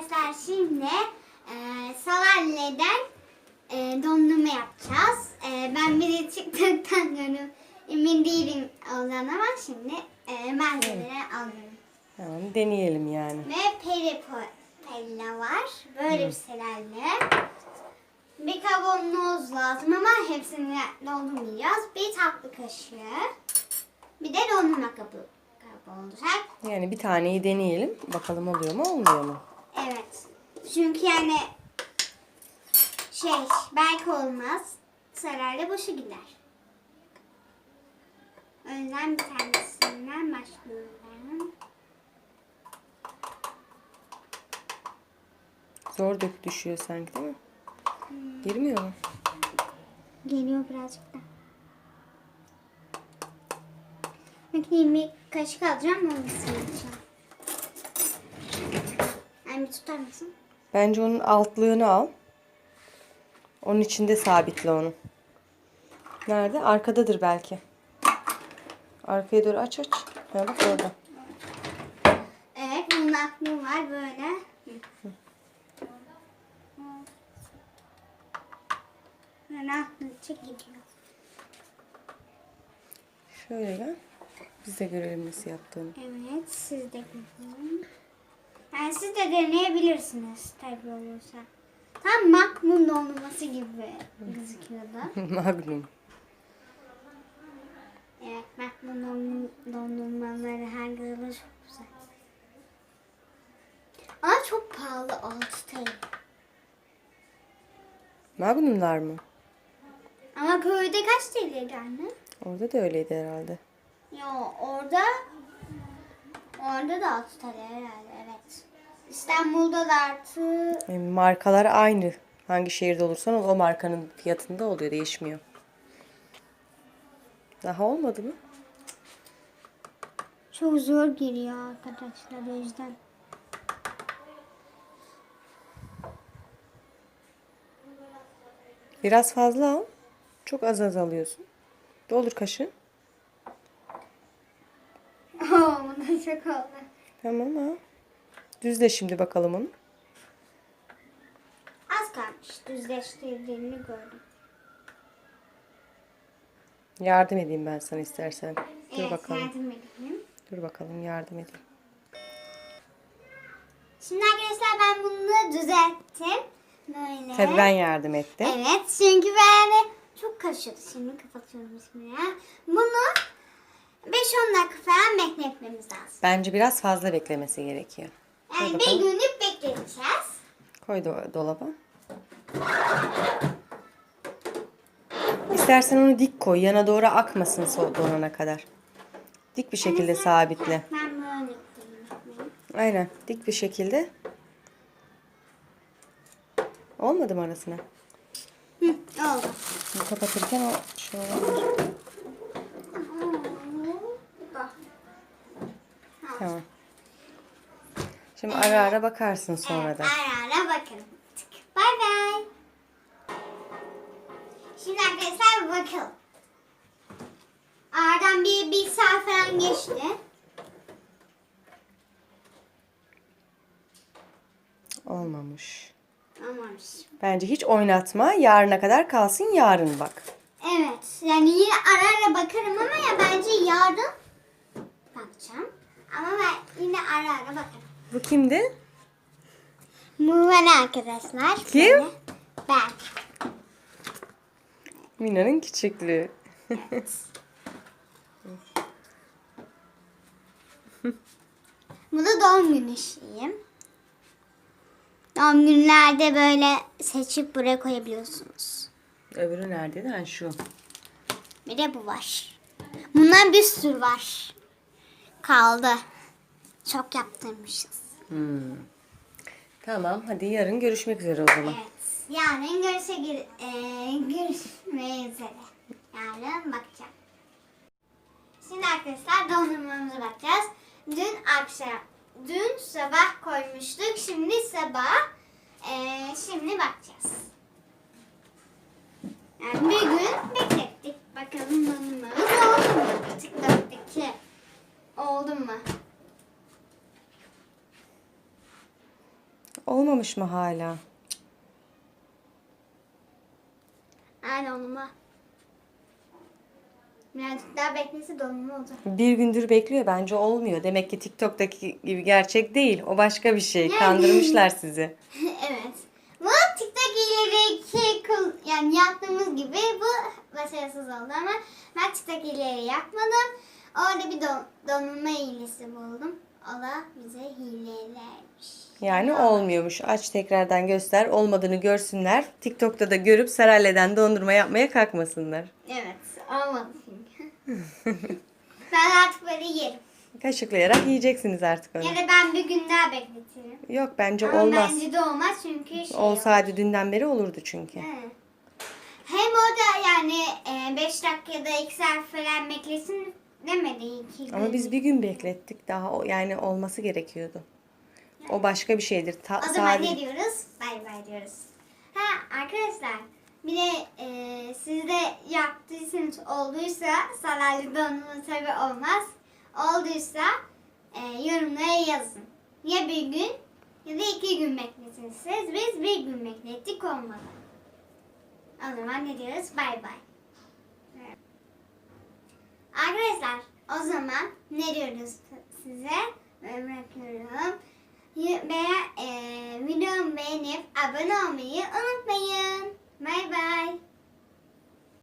arkadaşlar şimdi e, Salalle'den e, dondurma yapacağız. E, ben bir de TikTok'tan gördüm. Emin değilim ondan ama şimdi e, malzemeleri alıyorum. Tamam deneyelim yani. Ve peripella var. Böyle bir selalle. Bir kavanoz lazım ama hepsini doldurmayacağız. Bir tatlı kaşığı. Bir de dondurma kabı, kabı olacak. Yani bir taneyi deneyelim. Bakalım oluyor mu olmuyor mu? Evet. Çünkü yani şey belki olmaz. Zararlı boşa gider. O yüzden bir tanesinden başlıyorum. Zor dök düşüyor sanki değil mi? Girmiyor mu? Geliyor birazcık da. Bakayım bir kaşık alacağım onu sileceğim. Bir tutar mısın? Bence onun altlığını al. Onun içinde sabitle onu. Nerede? Arkadadır belki. Arkaya doğru aç aç. Ha bak orada. Evet bunun aklı var böyle. Ben aklı gidiyor. Şöyle gel. Biz de görelim nasıl yaptığını. Evet siz de görün. Yani siz de deneyebilirsiniz tabii olursa. Tam makbul dondurması gibi gözüküyordu. Magnum. Evet dondurma- dondurmaları her gün çok güzel. Ama çok pahalı 6 TL. Magnumlar mı? Ama köyde kaç TL'ydi anne? Orada da öyleydi herhalde. Yo orada orada da 6 TL herhalde evet. İstanbul'da da artı Yani markalar aynı. Hangi şehirde olursan ol o markanın fiyatında oluyor. Değişmiyor. Daha olmadı mı? çok zor giriyor arkadaşlar o yüzden. Biraz fazla al. Çok az az alıyorsun. Doldur kaşığı. Oo, bu da çok oldu. Tamam ha. Düzle şimdi bakalım onu. Az kalmış düzleştirdiğini gördüm. Yardım edeyim ben sana istersen. Dur evet bakalım. yardım edeyim. Dur bakalım yardım edeyim. Şimdi arkadaşlar ben bunu düzelttim. Böyle. Tabii ben yardım ettim. Evet çünkü ben çok karışıyordu. Şimdi kapatıyorum bismillah. Bunu 5-10 dakika falan bekletmemiz lazım. Bence biraz fazla beklemesi gerekiyor. Yani bir günlük bekleteceğiz. Koy do- dolaba. İstersen onu dik koy. Yana doğru akmasın donana kadar. Dik bir şekilde sabitle. Ben böyle. Aynen. Dik bir şekilde. Olmadı mı arasına? Hı, oldu. Bunu kapatırken o şey olabilir. Tamam. Şimdi ara ara bakarsın sonra Evet, ara ara bakın. Tık. Bay bay. Şimdi arkadaşlar bakalım. Aradan bir, bir saat falan geçti. Olmamış. Olmamış. Bence hiç oynatma. Yarına kadar kalsın. Yarın bak. Evet. Yani yine ara ara bakarım ama ya bence yarın bakacağım. Ama ben yine ara ara bakarım. Bu kimdi? Bu ben arkadaşlar. Kim? Ben. Mina'nın küçüklüğü. Bu da doğum günü şeyim. Doğum günlerde böyle seçip buraya koyabiliyorsunuz. Öbürü nerede? Ha şu. Bir de bu var. Bundan bir sürü var. Kaldı. Çok yaptırmışız. Hmm. Tamam. Hadi yarın görüşmek üzere o zaman. Evet. Yarın görüşe e, görüşmeye üzere. Yarın bakacağım. Şimdi arkadaşlar dondurmamıza bakacağız. Dün akşam, dün sabah koymuştuk. Şimdi sabah, e, şimdi bakacağız. Yani bir gün beklettik. Bakalım dondurmamız oldu mu? TikTok'taki oldu mu? Olmamış mı hala? Aynen onunla. Birazcık daha beklese donma olacak. Bir gündür bekliyor bence olmuyor. Demek ki TikTok'taki gibi gerçek değil. O başka bir şey. Yani- Kandırmışlar sizi. evet. Bu TikTok ileri kul yani yaptığımız gibi bu başarısız oldu ama ben TikTok ileri yapmadım. Orada bir don donma hilesi buldum. Da bize hilelermiş. Yani olmuyormuş. Aç tekrardan göster. Olmadığını görsünler. TikTok'ta da görüp Saralle'den dondurma yapmaya kalkmasınlar. Evet olmadı çünkü. ben artık böyle yerim. Kaşıklayarak yiyeceksiniz artık onu. Ya da ben bir gün daha bekletirim. Yok bence Ama olmaz. bence de olmaz çünkü şey Olsaydı dünden beri olurdu çünkü. He. Hem o da yani 5 dakikada 2 saat falan beklesin demedi iki gün. Ama biz bir gün beklettik daha. o- Yani olması gerekiyordu. O başka bir şeydir. Ta- O zaman sadece- ne diyoruz? Bay bay diyoruz. Ha arkadaşlar bir de e, siz de yaptıysanız olduysa salallı donma tabi olmaz. Olduysa e, yorumlara yazın. Ya bir gün ya da iki gün bekletirsiniz. Biz bir gün beklettik olmadı. O zaman ne diyoruz? Bay bay. Evet. Arkadaşlar o zaman ne diyoruz size? Bırakıyorum. Ve e, videomu beğenip abone olmayı unutmayın. Bay bay.